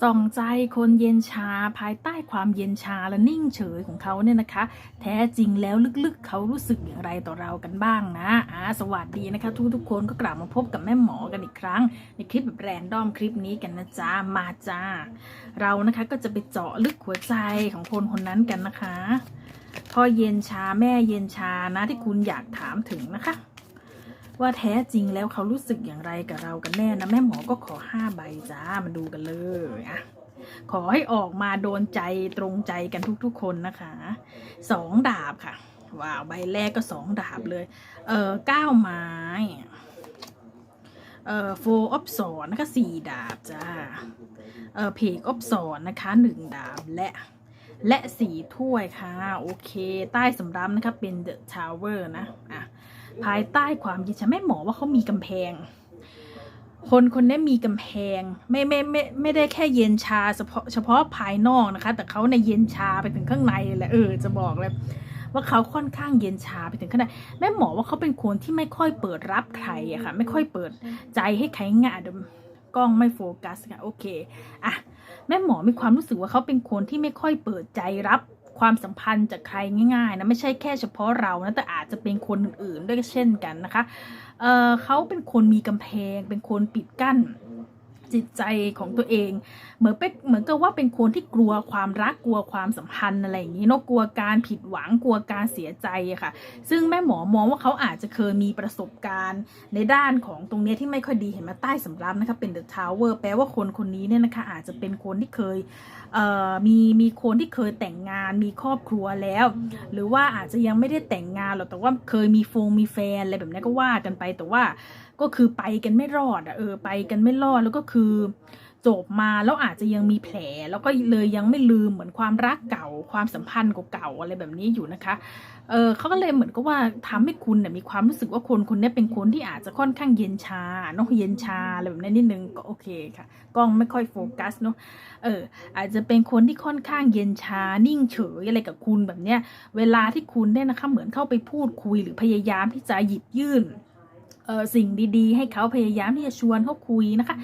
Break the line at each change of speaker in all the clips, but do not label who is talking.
ส่องใจคนเย็นชาภายใต้ความเย็นชาและนิ่งเฉยของเขาเนี่ยนะคะ แท้จริงแล้วลึกๆ เขารู้สึกอย่างไรต่อเรากันบ้างนะอ่าสวัสดีนะคะ ทุกๆคนก็กลับมาพบกับแม่หมอกันอีกครั้ง ในคลิปแบบแรนดอมคลิปนี้กันนะจ๊ะมาจ้า เรานะคะก็จะไปเจาะลึกหัวใจของคนคนนั้นกันนะคะพ่อเย็นชาแม่เย็นชานะที่คุณอยากถามถึงนะคะ ว่าแท้จริงแล้วเขารู้สึกอย่างไรกับเรากันแน่นะ แม่หมอก็ขอห้าใบจ้ามาดูกันเลยอะขอให้ออกมาโดนใจตรงใจกันทุกๆคนนะคะสองดาบค่ะว้าวใบแรกก็สองดาบเลย เออเก้าไม้เอ่อโฟออฟสอนนะคะสี่ดาบจ้าเออเพกออฟสอนนะคะหนึ่งดาบและและสี่ถ้วยค่ะ โอเค ใต้สำรับนะคะเป็นเดอะทาวเวอร์นะ อะ ภายใต้ความยินชาแม่หมอว่าเขามีกำแพง คนคนนี้มีกำแพงไม่ไม่ไม่ไม่ได้แค่เย็นชาเฉพาะเฉพาะภายนอกนะคะ แต่เขาในเย็นชาไปถึงข้างในเลยแหละเออจะบอกเลยว่าเขาค่อนข้างเย็นชาไปถึงขนาดแม่หมอว่าเขาเป็นคนที่ไม่ค่อยเปิดรับใครอะค่ะ ไม่ค่อยเปิดใจให้ใครงานเดี๋ยวกล้องไม่โฟกัสค่ะโอเคอะแม่หมอมีความรู้สึกว่าเขาเป็นคนที่ไม่ค่อยเปิดใจรับ ความสัมพันธ์จากใครง่ายๆนะไม่ใช่แค่เฉพาะเรานะแต่อาจจะเป็นคนอื่นๆด้วยเช่นกันนะคะเออเขาเป็นคนมีกำแพงเป็นคนปิดกั้น จิตใจของตัวเอง เหมือนเป็นเหมือนกับว่าเป็นคนที่กลัวความรักกลัวความสัมพันธ์อะไรอย่างนี้เนอะกลัวการผิดหวังกลัวการเสียใจค่ะ ซึ่งแม่หมอมองว่าเขาอาจจะเคยมีประสบการณ์ ในด้านของตรงนี้ที่ไม่ค่อยดีเห็นมาใต้สำรับนะคะเป็นเดอะทาวเวอร์แปลว่าคนคนนี้เนี่ยนะคะอาจจะเป็นคนที่เคยเมีมีคนที่เคยแต่งงานมีครอบครัวแล้ว หรือว่าอาจจะยังไม่ได้แต่งงานหรอกแต่ว่าเคยมีฟงมีแฟนอะไรแบบนี้ก็ว่ากันไปแต่ว่า ก็คือไปกันไม่รอดอะเออไปกันไม่รอดแล้วก็คือจบมาแล้วอาจจะยังมีแผล แล้วก็เลยยังไม่ลืมเหมือนความรักเก่าความสัมพันธ์เก่าๆอะไรแบบนี้อยู่นะคะเออเขาก็เลยเหมือนกับว่าทำให้คุณเนี่ยมีความรู้สึกว่าคนคนนี้เป็นคนที่อาจจะค่อนข้างเย็นชาเนาะเย็นชาอะไรแบบนี้นิดนึงก็โอเคค่ะกล้องไม่ค่อยโฟกัสเนาะเอออาจจะเป็นคนที่ค่อนข้างเย็นชานิ่งเฉยอะไรกับคุณแบบเนี้ยเวลาที่คุณเนี่ยนะคะเหมือนเข้าไปพูดคุยหรือพยายามที่จะหยิบยื่นเออ สิ่งดีๆ ให้เขาพยายามที่จะชวนเขาคุยนะคะ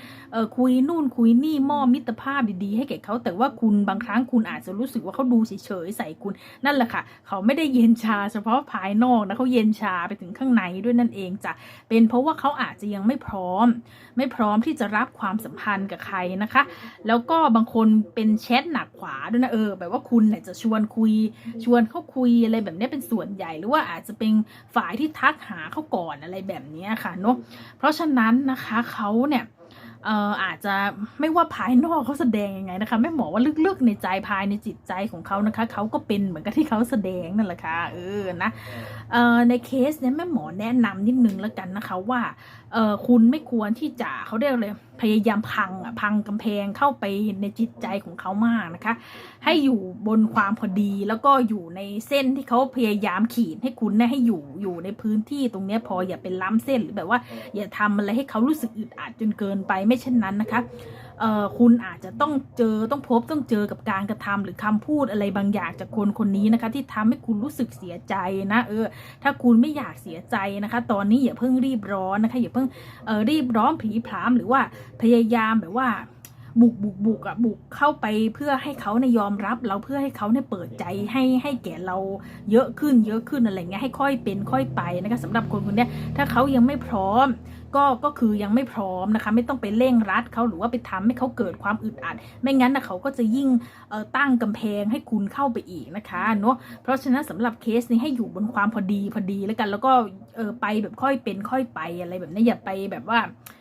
คุยนู่นคุยนี่มอบมิตรภาพดีๆ ให้แก่เขาแต่ว่าคุณบางครั้งคุณอาจจะรู้สึกว่าเขาดูเฉยๆใส่คุณนั่นแหละค่ะ เขาไม่ได้เย็นชาเฉพาะภายนอกนะเขาเย็นชาไปถึงข้างในด้วยนั่นเองจ้ะเป็นเพราะว่าเขาอาจจะยังไม่พร้อม ไม่พร้อมที่จะรับความสัมพันธ์กับใครนะคะ แล้วก็บางคนเป็นแชทหนักขวาด้วยนะเออแบบว่าคุณเนี่ยจะชวนคุย ชวนเขาคุยอะไรแบบนี้เป็นส่วนใหญ่ หรือว่าอาจจะเป็นฝ่ายที่ทักหาเขาก่อนอะไรแบบนี้ค่ะเนาะเพราะฉะนั้นนะคะเขาเนี่ยเอ่ออาจจะไม่ว่าภายนอกเขาแสดงยังไงนะคะแม่หมอว่าลึกๆในใจภายในจิตใจของเขานะคะเขาก็เป็นเหมือนกับที่เขาแสดงนั่นแหละค่ะเออนะเอ่อในเคสเนี้ยแม่หมอแนะนำนิดนึงแล้วกันนะคะว่าเออคุณไม่ควรที่จะเขาเรียกเลย พยายามพังอะพังกำแพงเข้าไปในจิตใจของเขามากนะคะ ให้อยู่บนความพอดีแล้วก็อยู่ในเส้นที่เขาพยายามขีดให้คุณเนี่ยให้อยู่อยู่ในพื้นที่ตรงเนี้ยพออย่าเป็นล้ำเส้นหรือแบบว่า อย่าทำอะไรให้เขารู้สึกอึดอัดจนเกินไปไม่เช่นนั้นนะคะ คุณอาจจะต้องเจอต้องพบต้องเจอกับการกระทำหรือคำพูดอะไรบางอย่างจากคนคนนี้นะคะ ที่ทำให้คุณรู้สึกเสียใจนะเออถ้าคุณไม่อยากเสียใจนะคะ ตอนนี้อย่าเพิ่งรีบร้อนนะคะอย่าเพิ่งรีบร้อนผีผามหรือว่าพยายามแบบว่า บุกบุกบุกอะบุกเข้าไปเพื่อให้เขาเนี่ยยอมรับเราเพื่อให้เขาเนี่ยเปิดใจให้ให้แก่เราเยอะขึ้นเยอะขึ้นอะไรเงี้ยให้ค่อยเป็นค่อยไปนะคะสำหรับคนคนเนี้ยถ้าเขายังไม่พร้อม ก็ก็คือยังไม่พร้อมนะคะ ไม่ต้องไปเร่งรัดเขาหรือว่าไปทำให้เขาเกิดความอึดอัด ไม่งั้นนะเขาก็จะยิ่งเอ่อตั้งกำแพงให้คุณเข้าไปอีกนะคะเนาะเพราะฉะนั้นสำหรับเคสนี้ให้อยู่บนความพอดีพอดีแล้วกัน แล้วก็เออไปแบบค่อยเป็นค่อยไปอะไรแบบนี้อย่าไปแบบว่าเอ่อ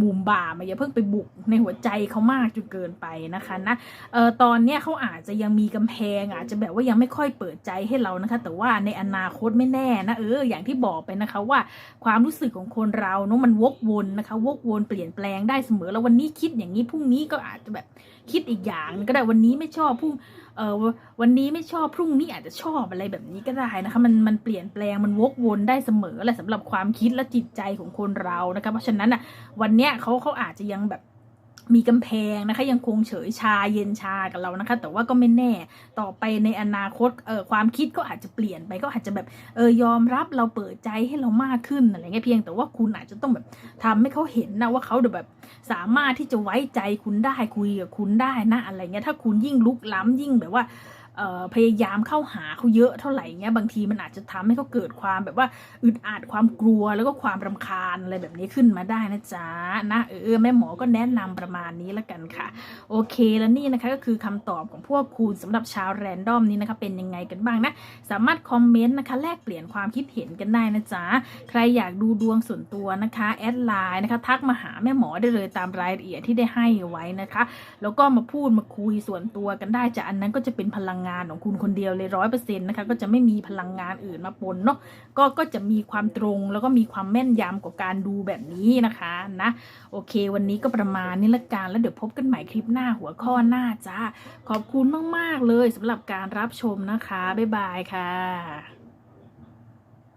บูมบ่ามอะอย่าเพิ่งไปบุกในหัวใจเขามากจนเกินไปนะคะนะออตอนเนี้ยเขาอาจจะยังมีกำแพงอาจจะแบบว่ายังไม่ค่อยเปิดใจให้เรานะคะ แต่ว่าในอนาคตไม่แน่นะเอออย่างที่บอกไปนะคะว่าความรู้สึกของคนเราเนาะมันวกวนนะคะ วกวนเปลี่ยนแปลงได้เสมอแล้ววันนี้คิดอย่างนี้พรุ่งนี้ก็อาจจะแบบคิดอีกอย่างก็ได้วันนี้ไม่ชอบพรุ่ง เออวันนี้ไม่ชอบพรุ่งนี้อาจจะชอบอะไรแบบนี้ก็ได้นะคะมันมันเปลี่ยนแปลงมันวกวนได้เสมอแหละสำหรับความคิดและจิตใจของคนเรานะคะเพราะฉะนั้นอะวันเนี้ยเขาเขาอาจจะยังแบบ มีกำแพงนะคะยังคงเฉยชาเย็นชากับเรานะคะ แต่ว่าก็ไม่แน่ต่อไปในอนาคตเออความคิดก็อาจจะเปลี่ยนไปก็อาจจะแบบเออยอมรับเราเปิดใจให้เรามากขึ้นอะไรเงี้ยเพียง แต่ว่าคุณอาจจะต้องแบบทำให้เขาเห็นนะว่าเขาแบบสามารถที่จะไว้ใจคุณได้คุยกับคุณได้นะอะไรเงี้ยถ้าคุณยิ่งลุกล้ำยิ่งแบบว่า พยายามเข้าหาเขาเยอะเท่าไหร่เงี้ยบางทีมันอาจจะทำให้เขาเกิดความแบบว่าอึดอัดความกลัวแล้วก็ความรำคาญอะไรแบบนี้ขึ้นมาได้นะจ๊ะนะเออแม่หมอก็แนะนำประมาณนี้ละกันค่ะ โอเคแล้วนี่นะคะก็คือคำตอบของพวกคุณสำหรับชาวแรนดอมนี้นะคะเป็นยังไงกันบ้างนะ สามารถคอมเมนต์นะคะแลกเปลี่ยนความคิดเห็นกันได้นะจ๊ะใครอยากดูดวงส่วนตัวนะคะแอดไลน์นะคะทักมาหาแม่หมอได้เลยตามรายละเอียดที่ได้ให้ไว้นะคะ แล้วก็มาพูดมาคุยส่วนตัวกันได้จะอันนั้นก็จะเป็นพลังงานของคุณคนเดียวเลยร้อยเปอร์เซ็นต์นะคะก็จะไม่มีพลังงานอื่นมาปนเนาะก็ก็จะมีความตรงแล้วก็มีความแม่นยำกว่าการดูแบบนี้นะคะนะโอเค วันนี้ก็ประมาณนี้ละกันแล้วเดี๋ยวพบกันใหม่คลิปหน้าหัวข้อหน้าจ้าขอบคุณมาก ๆ เลยสำหรับการรับชมนะคะ บ๊ายบายค่ะ